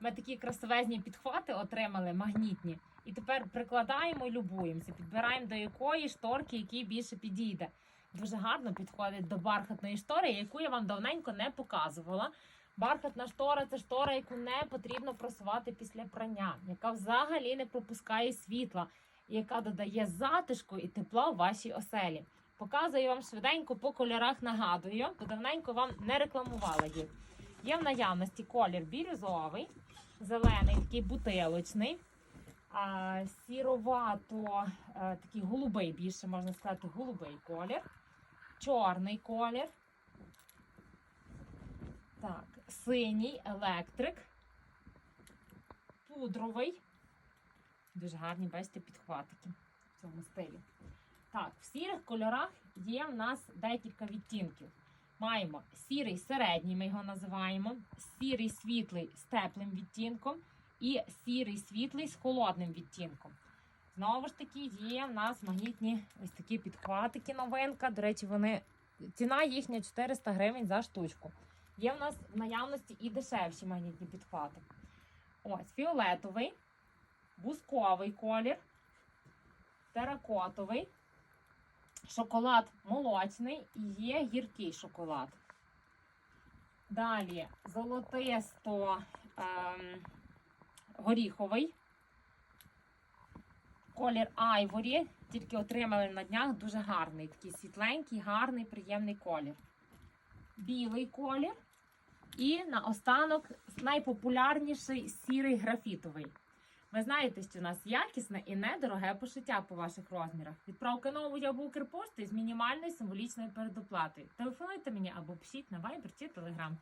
Ми такі красивезні підхвати отримали, магнітні. І тепер прикладаємо і любуємося. Підбираємо до якої шторки, який більше підійде. Дуже гарно підходить до бархатної штори, яку я вам давненько не показувала. Бархатна штора це штора, яку не потрібно просувати після прання, яка взагалі не пропускає світла, яка додає затишку і тепла у вашій оселі. Показую вам швиденько по кольорах, нагадую, бо давненько вам не рекламувала їх. Є в наявності колір бірюзовий, зелений, такий бутилочний, сіровато, е, такий голубий, більше можна сказати, голубий колір, чорний колір. Так, синій електрик, пудровий. Дуже гарні, бачите, підхватики в цьому стилі. Так, в сірих кольорах є в нас декілька відтінків. Маємо сірий середній, ми його називаємо, сірий світлий з теплим відтінком і сірий світлий з холодним відтінком. Знову ж таки, є в нас магнітні ось такі підхватики, новинка. До речі, вони ціна їхня 400 гривень за штучку. Є в нас в наявності і дешевші магнітні підхвати. Ось фіолетовий, бусковий колір, теракотовий, шоколад молочний і є гіркий шоколад. Далі золотисто ем, горіховий. Колір айворі, тільки отримали на днях дуже гарний, такий світленький, гарний, приємний колір. Білий колір. І наостанок найпопулярніший сірий графітовий. Ви знаєте, що у нас якісне і недороге пошиття по ваших розмірах. Відправка нову я Укрпошти з мінімальною символічною передоплатою. Телефонуйте мені або пишіть на Viber чи Telegram.